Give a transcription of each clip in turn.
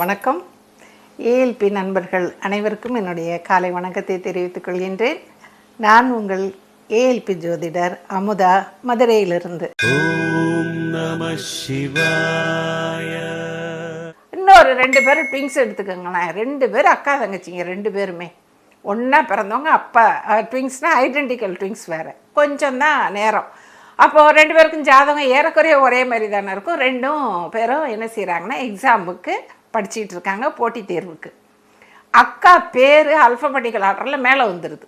வணக்கம். ஏஎல்பி நண்பர்கள் அனைவருக்கும் என்னுடைய காலை வணக்கத்தை தெரிவித்துக் கொள்கின்றேன். நான் உங்கள் ஏஎல்பி ஜோதிடர் அமுதா மதுரையிலிருந்து. இன்னொரு ரெண்டு பேரும் ட்விங்ஸ் எடுத்துக்கோங்களேன் ரெண்டு பேரும் அக்கா தங்கச்சிங்க ரெண்டு பேருமே. ஒன்றா பிறந்தவங்க அப்பா ட்விங்ஸ்னால் ஐடென்டிக்கல் ட்விங்ஸ் வேறு. கொஞ்சம் தான் நேரம். அப்போது ரெண்டு பேருக்கும் ஜாதகம் ஏறக்குறைய ஒரே மாதிரி தானே இருக்கும். ரெண்டும் பேரும் என்ன செய்கிறாங்கன்னா எக்ஸாமுக்கு படிச்சிட்டு இருக்காங்க போட்டித் தேர்வுக்கு. அக்கா பேர் அல்ஃபபெட்டிக்கல் ஆர்டரில் மேலே வந்துடுது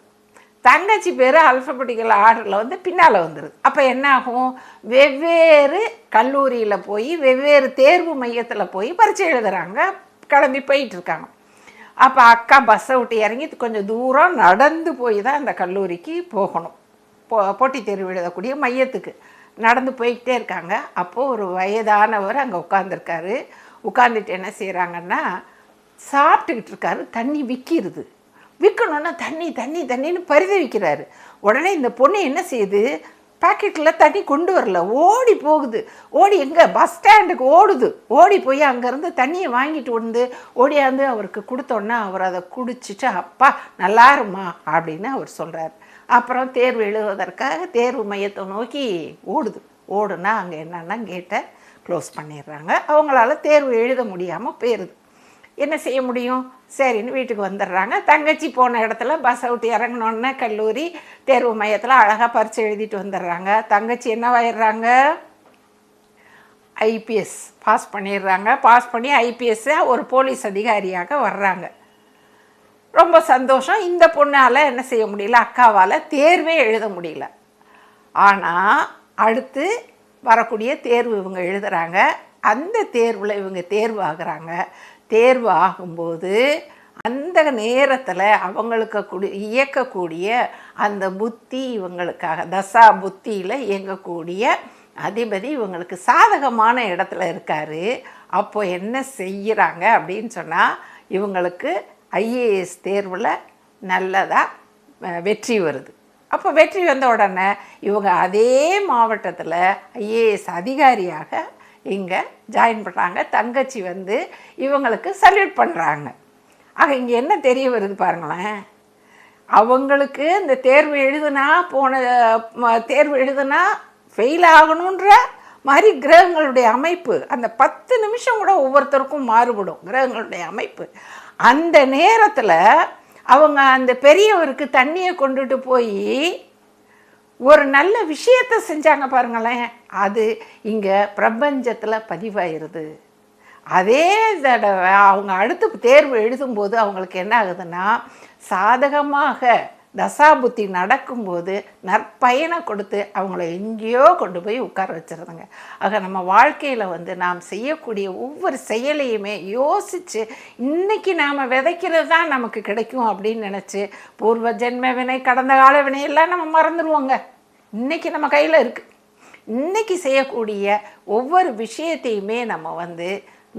தங்கச்சி பேர் அல்ஃபபெட்டிக்கல் ஆர்டரில் வந்து பின்னால் வந்துடுது அப்போ என்னாகும்? வெவ்வேறு கல்லூரியில் போய் வெவ்வேறு தேர்வு மையத்தில் போய் பரீட்சை எழுதுகிறாங்க கிளம்பி போயிட்டுருக்காங்க. அப்போ அக்கா பஸ்ஸை விட்டு இறங்கி கொஞ்சம் தூரம் நடந்து போய் தான் அந்த கல்லூரிக்கு போகணும். போ போட்டித் தேர்வு எழுதக்கூடிய மையத்துக்கு. நடந்து போய்கிட்டே இருக்காங்க. அப்போது ஒரு வயதானவர் அங்கே உட்காந்துருக்காரு உட்காந்துட்டு என்ன செய்கிறாங்கன்னா சாப்பிட்டுக்கிட்டு இருக்காரு தண்ணி விற்கிருது விற்கணுன்னா தண்ணி தண்ணி தண்ணின்னு பரிதி விற்கிறாரு உடனே இந்த பொண்ணு என்ன செய்யுது? பாக்கெட்டில் தண்ணி கொண்டு வரல. ஓடி போகுது. ஓடி எங்கே? பஸ் ஸ்டாண்டுக்கு ஓடுது. ஓடி போய் அங்கேருந்து தண்ணியை வாங்கிட்டு வந்து ஓடியாந்து அவருக்கு கொடுத்தோன்னே அவர் அதை குடிச்சிட்டு அப்பா நல்லா இருமா அப்படின்னு அவர் சொல்கிறார் அப்புறம் தேர்வு எழுதுவதற்காக தேர்வு மையத்தை நோக்கி ஓடுது. ஓடுனா அங்கே என்னன்னா கேட்டை க்ளோஸ் பண்ணிடுறாங்க. அவங்களால தேர்வு எழுத முடியாமல் போயிடுது என்ன செய்ய முடியும்? சரின்னு வீட்டுக்கு வந்துடுறாங்க. தங்கச்சி போன இடத்துல பஸ் விட்டு இறங்கினோன்னே கல்லூரி தேர்வு மையத்தில் அழகாக பரிச்சு எழுதிட்டு வந்துடுறாங்க. தங்கச்சி என்னவாயிடுறாங்க? ஐபிஎஸ் பாஸ் பண்ணிடுறாங்க. பாஸ் பண்ணி ஐபிஎஸ்ஸாக ஒரு போலீஸ் அதிகாரியாக வர்றாங்க. ரொம்ப சந்தோஷம். இந்த பொண்ணால் என்ன செய்ய முடியல? அக்காவால் தேர்வே எழுத முடியல. ஆனால் அடுத்து வரக்கூடிய தேர்வு இவங்க எழுதுகிறாங்க அந்த தேர்வில் இவங்க தேர்வு ஆகுறாங்க தேர்வு ஆகும்போது அந்த நேரத்தில் அவங்களுக்கு கூடி இயக்கக்கூடிய அந்த புத்தி இவங்களுக்காக தசா புத்தியில் இயங்கக்கூடிய அதிபதி இவங்களுக்கு சாதகமான இடத்துல இருக்கார். அப்போ என்ன செய்கிறாங்க அப்படின்னு சொன்னால் இவங்களுக்கு ஐஏஎஸ் தேர்வில் நல்லதாக வெற்றி வருது. அப்போ வெற்றி வந்த உடனே இவங்க அதே மாவட்டத்தில் ஐஏஎஸ் அதிகாரியாக இங்கே ஜாயின் பண்ணுறாங்க தங்கச்சி வந்து இவங்களுக்கு சல்யூட் பண்ணுறாங்க ஆக இங்கே என்ன தெரிய வருது பாருங்களேன். அவங்களுக்கு இந்த தேர்வு எழுதுனா போன தேர்வு எழுதுனா ஃபெயில் ஆகணுன்ற மாதிரி கிரகங்களுடைய அமைப்பு அந்த பத்து நிமிஷம் கூட ஒவ்வொருத்தருக்கும் மாறுபடும். கிரகங்களுடைய அமைப்பு. அந்த நேரத்தில் அவங்க அந்த பெரியவருக்கு தண்ணியை கொண்டுட்டு போய் ஒரு நல்ல விஷயத்தை செஞ்சாங்க பாருங்களேன். அது இங்கே பிரபஞ்சத்தில் பதிவாயிருது. அதே தடவை அவங்க அடுத்து தேர்வு எழுதும்போது அவங்களுக்கு என்ன ஆகுதுன்னா சாதகமாக தசாபுத்தி நடக்கும்போது நற்பயனை கொடுத்து அவங்கள எங்கேயோ கொண்டு போய் உட்கார வச்சிருதுங்க. ஆக நம்ம வாழ்க்கையில் வந்து நாம் செய்யக்கூடிய ஒவ்வொரு செயலையுமே யோசித்து இன்றைக்கி நாம் விதைக்கிறது தான் நமக்கு கிடைக்கும் அப்படின்னு நினச்சி பூர்வ ஜென்ம வினை கடந்த கால வினையெல்லாம் நம்ம மறந்துடுவோங்க இன்றைக்கி நம்ம கையில் இருக்குது இன்றைக்கி செய்யக்கூடிய ஒவ்வொரு விஷயத்தையுமே நம்ம வந்து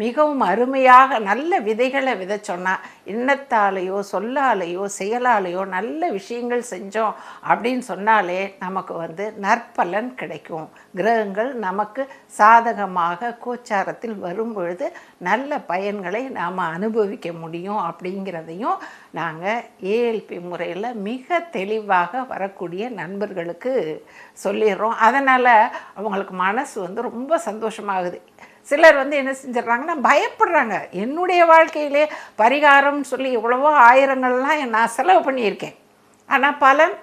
மிகவும் அருமையாக நல்ல விதைகளை விதைச்சோன்னா எண்ணத்தாலேயோ சொல்லாலேயோ செயலாலேயோ நல்ல விஷயங்கள் செஞ்சோம் அப்படின்னு சொன்னாலே நமக்கு வந்து நற்பலன் கிடைக்கும். கிரகங்கள் நமக்கு சாதகமாக கோச்சாரத்தில் வரும் பொழுது நல்ல பயன்களை நாம் அனுபவிக்க முடியும் அப்படிங்கிறதையும் நாங்கள் ஏஎல்பி முறையில் மிக தெளிவாக வரக்கூடிய நண்பர்களுக்கு சொல்லிடுறோம். அதனால் அவங்களுக்கு மனசு வந்து ரொம்ப சந்தோஷமாகுது. சிலர் வந்து என்ன செஞ்சிடறாங்கன்னா பயப்படுறாங்க. என்னுடைய வாழ்க்கையிலே பரிகாரம்னு சொல்லி எவ்வளவோ ஆயிரங்கள்லாம் நான் செலவு பண்ணியிருக்கேன். ஆனால் பலன்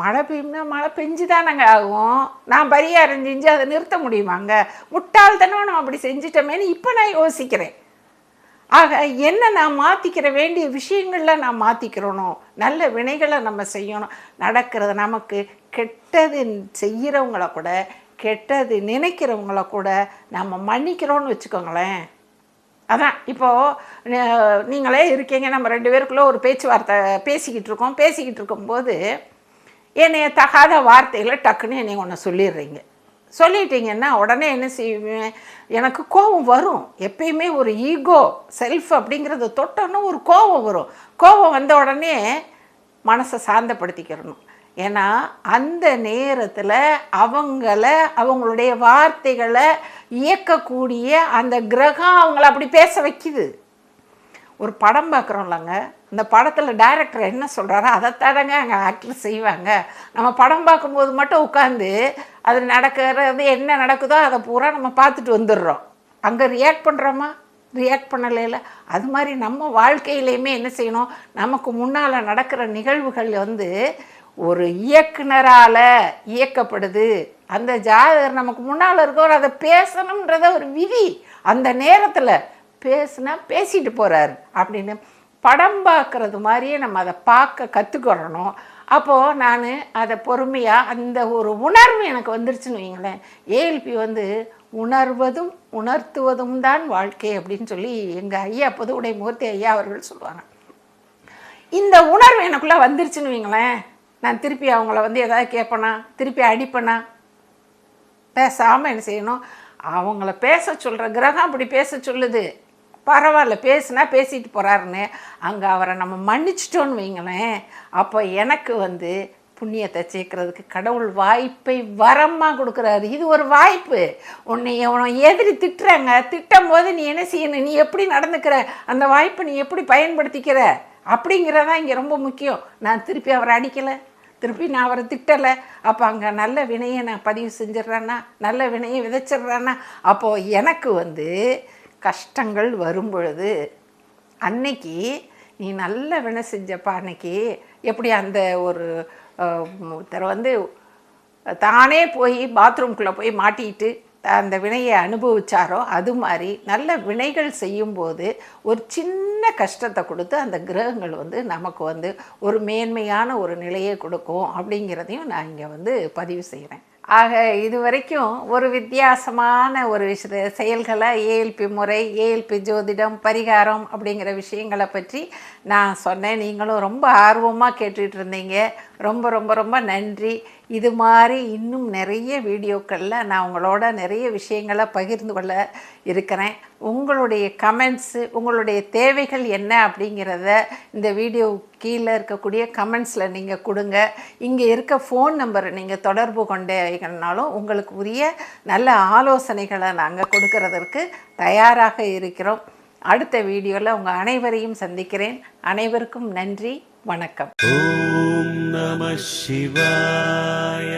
மழை பெய்யும்னா மழை பெஞ்சு தானங்க ஆகும். நான் பரிகாரம் செஞ்சு அதை நிறுத்த முடியுமாங்க? முட்டாள்தனம் நான் அப்படி செஞ்சிட்டோமேனு இப்போ நான் யோசிக்கிறேன். ஆக என்ன நான் மாற்றிக்கிற வேண்டிய விஷயங்களில் நான் மாற்றிக்கிறணும் நல்ல வினைகளை நம்ம செய்யணும். நடக்கிறது நமக்கு கெட்டது செய்கிறவங்கள கூட கெட்டது நினைக்கிறவங்கள கூட நம்ம மன்னிக்கிறோன்னு வச்சுக்கோங்களேன். அதான் இப்போது நீங்களே இருக்கீங்க நம்ம ரெண்டு பேருக்குள்ளே ஒரு பேச்சுவார்த்தை பேசிக்கிட்டு இருக்கோம். பேசிக்கிட்டு இருக்கும்போது என்னைய தகாத வார்த்தையில் டக்குன்னு என்னை ஒன்று சொல்லிடுறீங்க. சொல்லிட்டீங்கன்னா உடனே என்ன செய்வேன் எனக்கு கோபம் வரும். எப்பயுமே ஒரு ஈகோ செல்ஃப் அப்படிங்கிறத தொட்டோன்னு ஒரு கோபம் வரும். கோபம் வந்த உடனே மனசை சாந்தப்படுத்திக்கிறணும். ஏன்னா அந்த நேரத்தில் அவங்கள அவங்களுடைய வார்த்தைகளை இயக்கக்கூடிய அந்த கிரகம் அவங்கள அப்படி பேச வைக்குது. ஒரு படம் பார்க்குறோம்லங்க. இந்த படத்தில் டைரக்டர் என்ன சொல்கிறாரோ அதை தடங்க அங்கே ஆக்டர் செய்வாங்க. நம்ம படம் பார்க்கும்போது மட்டும் உட்காந்து அது நடக்கிறது என்ன நடக்குதோ அதை பூரா நம்ம பார்த்துட்டு வந்துடுறோம். அங்கே ரியாக்ட் பண்ணுறோமா ரியாக்ட் பண்ணலைல. அது மாதிரி நம்ம வாழ்க்கையிலையுமே என்ன செய்யணும்? நமக்கு முன்னால் நடக்கிற நிகழ்வுகள் வந்து ஒரு இயக்குனரால் இயக்கப்படுது. அந்த ஜாதகர் நமக்கு முன்னால் இருக்கவர் அதை பேசணுன்றத ஒரு விதி. அந்த நேரத்தில் பேசுனா பேசிட்டு போகிறாரு அப்படின்னு படம் பார்க்குறது மாதிரியே நம்ம அதை பார்க்க கற்றுக்கிறணும் அப்போது நான் அதை பொறுமையாக அந்த ஒரு உணர்வு எனக்கு வந்துருச்சுன்னு வைங்களேன். ஏஎல்பி வந்து உணர்வதும் உணர்த்துவதும் தான் வாழ்க்கை அப்படின்னு சொல்லி எங்கள் ஐயா புதுவுடை மூர்த்தி ஐயா அவர்கள் சொல்லுவாங்க இந்த உணர்வு எனக்குள்ளே வந்துருச்சுன்னு வைங்களேன். நான் திருப்பி அவங்கள வந்து எதாவது கேட்பேனா திருப்பி அடிப்பேனா? பேசாமல் என்ன செய்யணும்? அவங்கள பேச சொல்கிற கிரகம் அப்படி பேச சொல்லுது. பரவாயில்ல பேசுனா பேசிட்டு போகிறாருன்னு அங்கே அவரை நம்ம மன்னிச்சிட்டோன்னு வைங்களேன். அப்போ எனக்கு வந்து புண்ணியத்தை சேர்க்கறதுக்கு கடவுள் வாய்ப்பை வரமாக கொடுக்குறாரு. இது ஒரு வாய்ப்பு. உன்னை உன எதிரி திட்டுறாங்க. திட்டும் போது நீ என்ன செய்யணும்? நீ எப்படி நடந்துக்கிற? அந்த வாய்ப்பை நீ எப்படி பயன்படுத்திக்கிற? அப்படிங்கிறதான் இங்கே ரொம்ப முக்கியம். நான் திருப்பி அவரை அடிக்கலை திருப்பி நான் அவரை திட்டலை. அப்போ அங்கே நல்ல வினையை நான் பதிவு செஞ்சிட்றேன்னா நல்ல வினையை விதைச்சிட்றேன்னா அப்போது எனக்கு வந்து கஷ்டங்கள் வரும் பொழுது அன்னைக்கு நீ நல்ல வினை செஞ்சப்பா அன்னைக்கு. எப்படி அந்த ஒரு ஒருத்தர் வந்து தானே போய் பாத்ரூம்குள்ளே போய் மாட்டிக்கிட்டு அந்த வினையை அனுபவிச்சாரோ அது மாதிரி நல்ல வினைகள் செய்யும்போது ஒரு சின்ன கஷ்டத்தை கொடுத்து அந்த கிரகங்கள் வந்து நமக்கு வந்து ஒரு மேன்மையான ஒரு நிலையை கொடுக்கும் அப்படிங்கிறதையும் நான் இங்கே வந்து பதிவு செய்கிறேன் ஆக இது வரைக்கும் ஒரு வித்தியாசமான ஒரு விஷய செயல்களை ஏஎல்பி முறை ஏஎல்பி ஜோதிடம் பரிகாரம் அப்படிங்கிற விஷயங்களை பற்றி நான் சொன்னேன். நீங்களும் ரொம்ப ஆர்வமாக கேட்டுட்ருந்தீங்க இருந்தீங்க. ரொம்ப ரொம்ப ரொம்ப நன்றி. இது மாதிரி இன்னும் நிறைய வீடியோக்களில் நான் உங்களோட நிறைய விஷயங்களை பகிர்ந்து கொள்ள இருக்கிறேன். உங்களுடைய கமெண்ட்ஸு உங்களுடைய தேவைகள் என்ன அப்படிங்கிறத இந்த வீடியோ கீழே இருக்கக்கூடிய கமெண்ட்ஸில் நீங்கள் கொடுங்க. இங்கே இருக்க ஃபோன் நம்பரை நீங்கள் தொடர்பு கொண்டீங்கன்னாலும் உங்களுக்கு உரிய நல்ல ஆலோசனைகளை நாங்கள் கொடுக்கறதற்கு தயாராக இருக்கிறோம். அடுத்த வீடியோவில் உங்கள் அனைவரையும் சந்திக்கிறேன். அனைவருக்கும் நன்றி. வணக்கம். नमः शिवाय